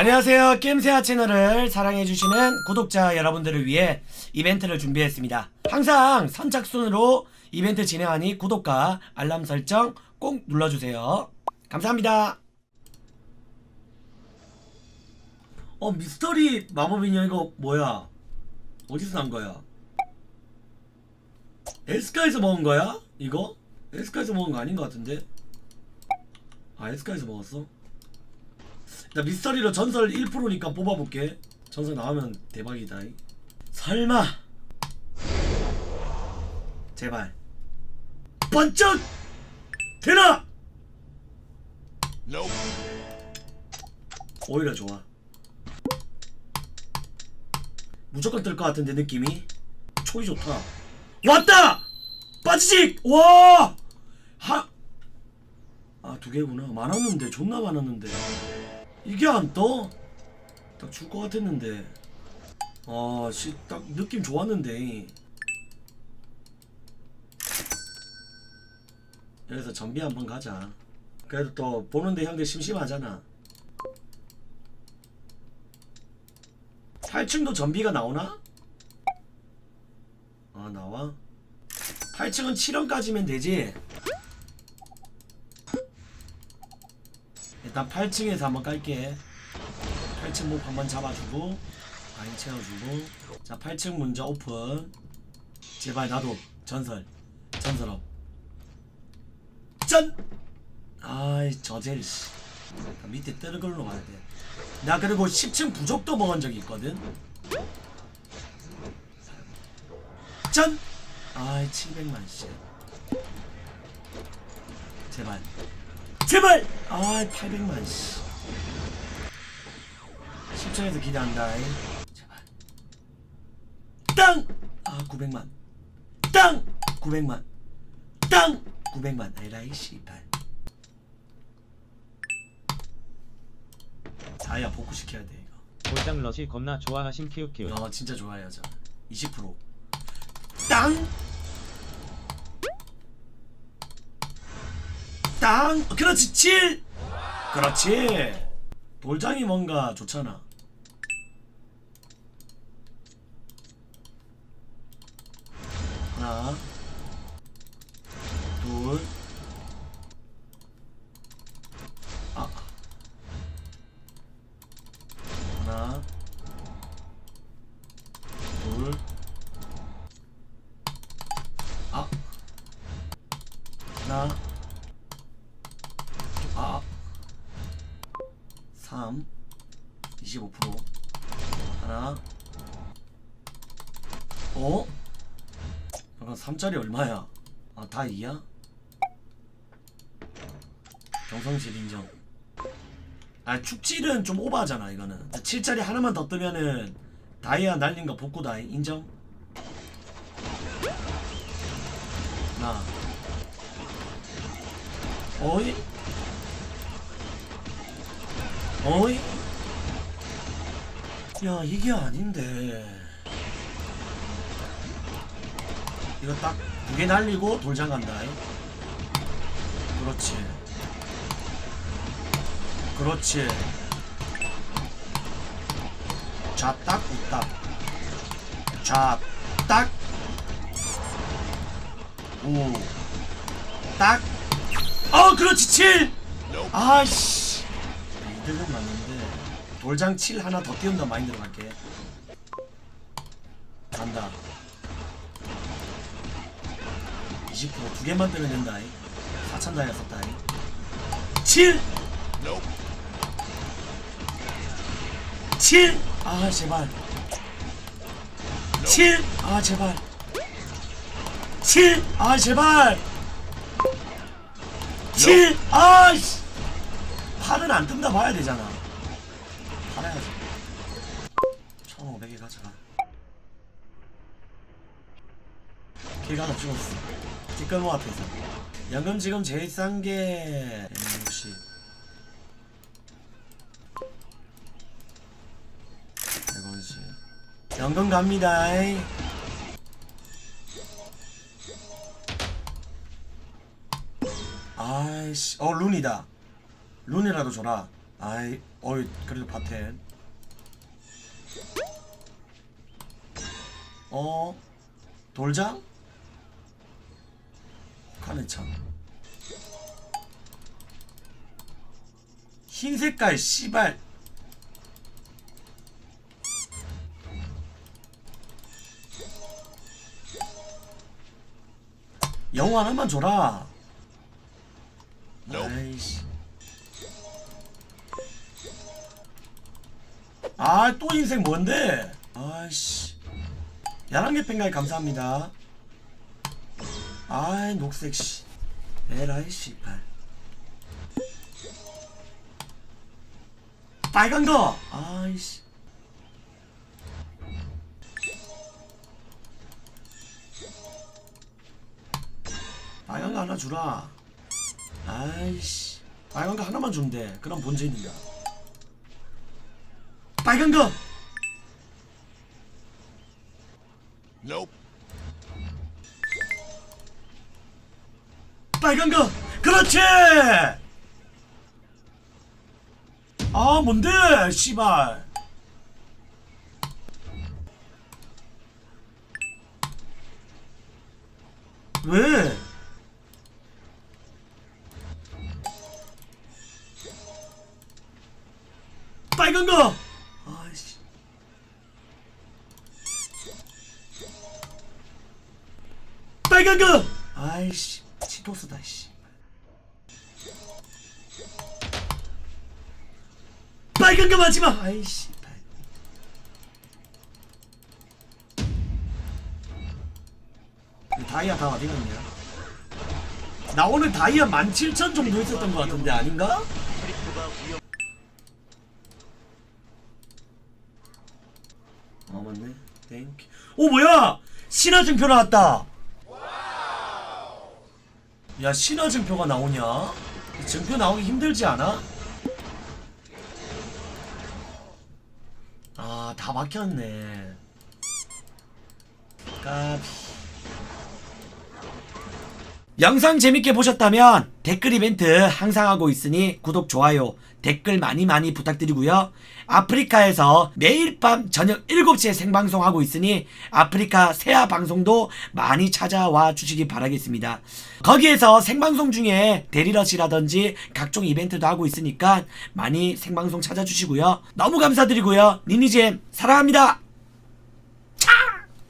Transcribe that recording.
안녕하세요. 게임세아 채널을 사랑해주시는 구독자 여러분들을 위해 이벤트를 준비했습니다. 항상 선착순으로 이벤트 진행하니 구독과 알람 설정 꼭 눌러주세요. 감사합니다. 어, 미스터리 마법 인형 이거 뭐야? 어디서 난 거야? 에스카에서 먹은 거야? 이거? 에스카에서 먹은 거 아닌 것 같은데? 아, 에스카에서 먹었어? 나 미스터리로 전설 1%니까 뽑아볼게. 전설 나오면 대박이다. 이. 설마. 제발. 번쩍! 되나! 오히려 좋아. 무조건 뜰 것 같은데 느낌이. 초이 좋다. 왔다! 빠지직! 와! 하! 아, 두 개구나. 많았는데, 존나 많았는데. 이게 안 떠? 딱 줄 것 같았는데. 아, 씨, 딱 느낌 좋았는데. 여기서 전비 한번 가자. 그래도 또 보는데 형들 심심하잖아. 8층도 전비가 나오나? 아, 나와? 8층은 7원까지면 되지? 일단 8층에서 한번 깔게. 8층 목 한번 잡아주고 라인 채워주고. 자 8층 먼저 오픈. 제발 나도 전설 전설업. 짠! 아이 저젤 씨. 밑에 뜨는 걸로 가야 돼 나 그리고 10층 부족도 먹은 적이 있거든. 짠! 아이 700만 씨. 제발 제발! 아 800만 씨 10천에서 기대한다 이. 제발 땅! 아 900만 땅! 900만 땅! 900만 아이라이 씨발 다이아 복구시켜야 돼 이거 골장 러시 겁나 좋아하심 키우키우 어 진짜 좋아요 저. 20% 땅! 땅! 그렇지 7! 그렇지 돌장이 뭔가 좋잖아 하나 3 25% 하나 어? 잠깐 3짜리 얼마야? 아 다 2야? 정성실 인정 아 축질은 좀 오버하잖아 이거는 7짜리 하나만 더 뜨면은 다이아 날린 거 복구다 인정? 하나 어이? 어이? 야 이게 아닌데. 이거 딱 두 개 날리고 돌장 간다. 그렇지. 그렇지. 좌딱 우딱. 좌딱. 우딱. 어 그렇지. 7 아씨 이득은 맞는데 돌장 7 하나 더 띄운다 마인드로 갈게. 간다. 20%두 개만 뜨면 된다 4천 다이아 썼다 7 7! 아 제발. 7! 아 제발. 7! 아 제발. 7! 아이씨 8은 안 뜬다 봐야 되잖아. 팔아야지. 1500에 가져가 길가 다 찍었어. 뒷걸목 앞에서. 연금 지금 제일 싼게 혹시 이거지 연금 갑니다 아이씨. 어 룬이다 룬이라도 줘라. 아이 어이 그래도 바텐 어? 돌장 카네 참. 흰 색깔 씨발. 영어 하나만 줘라. 아이씨 아 또 인생 뭔데? 아이씨. 야랑개 pen가이 감사합니다. 아이 녹색 씨. 에라이 씨발. 빨간 거 아이씨. 빨간 거 하나 주라. 아이씨. 빨간 거 하나만 주면 돼 그럼 본전이다 빨간 거 Nope. 빨간 거 그렇지! 아 뭔데 씨발. 왜 빨간 거 아이씨 치토스다 씨. 빨간 거 맞지 마 아이씨 다이아 다 어디 갔냐? 나 오늘 다이아 17,000 정도 했었던 것 같은데 아닌가? 어 맞네. 땡큐 오 뭐야? 신화 증표 나왔다 야 신화 증표가 나오냐? 이 증표 나오기 힘들지 않아? 아 다 막혔네. 까비 영상 재밌게 보셨다면 댓글 이벤트 항상 하고 있으니 구독, 좋아요, 댓글 많이 많이 부탁드리고요. 아프리카에서 매일 밤 저녁 7시에 생방송 하고 있으니 아프리카 세아 방송도 많이 찾아와 주시기 바라겠습니다. 거기에서 생방송 중에 데리러시라든지 각종 이벤트도 하고 있으니까 많이 생방송 찾아주시고요. 너무 감사드리고요. 니니잼 사랑합니다.